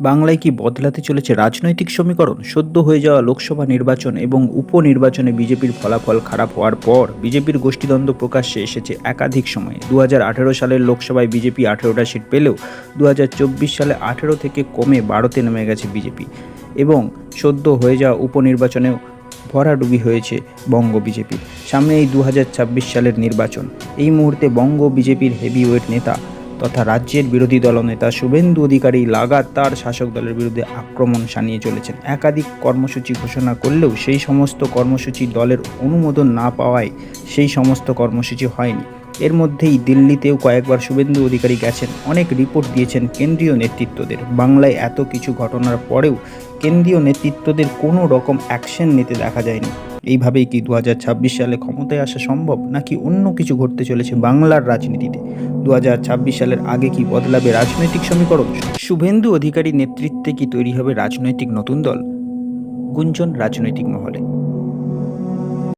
বাংলায় কি বদলাতে চলেছে রাজনৈতিক সমীকরণ? সদ্য হয়ে যাওয়া লোকসভা নির্বাচন এবং উপনির্বাচনে বিজেপির ফলাফল খারাপ হওয়ার পর বিজেপির গোষ্ঠীদ্বন্দ্ব প্রকাশ্যে এসেছে একাধিক সময়ে। দু হাজার আঠেরো সালের লোকসভায় বিজেপি আঠেরোটা সিট পেলেও দু হাজার চব্বিশ সালে আঠেরো থেকে কমে বারোতে নেমে গেছে বিজেপি এবং সদ্য হয়ে যাওয়া উপনির্বাচনেও ভরাডুবি হয়েছে বঙ্গ বিজেপির। সামনে এই দু হাজার ছাব্বিশ সালের নির্বাচন। এই মুহূর্তে বঙ্গ বিজেপির হেভিওয়েট নেতা তথা রাজ্যের বিরোধী দলনেতা শুভেন্দু অধিকারী লাগাতার শাসক দলের বিরুদ্ধে আক্রমণ সানিয়ে চলেছেন। একাধিক কর্মসূচি ঘোষণা করলেও সেই সমস্ত কর্মসূচি দলের অনুমোদন না পাওয়ায় সেই সমস্ত কর্মসূচি হয়নি। এর মধ্যেই দিল্লিতেও কয়েকবার শুভেন্দু অধিকারী গেছেন। অনেক রিপোর্ট দিয়েছেন কেন্দ্রীয় নেতৃত্বদের। বাংলায় এত কিছু ঘটনার পরেও কেন্দ্রীয় নেতৃত্বদের কোনো রকম অ্যাকশন নিতে দেখা যায়নি। এইভাবেই কি দুহাজার ছাব্বিশ সালে ক্ষমতায় আসা সম্ভব, নাকি অন্য কিছু ঘটতে চলেছে বাংলার রাজনীতিতে? দু হাজার ছাব্বিশ সালের আগে কি বদলাবে রাজনৈতিক সমীকরণ? শুভেন্দু অধিকারী নেতৃত্বে কি তৈরি হবে রাজনৈতিক নতুন দল? গুঞ্জন রাজনৈতিক মহলে।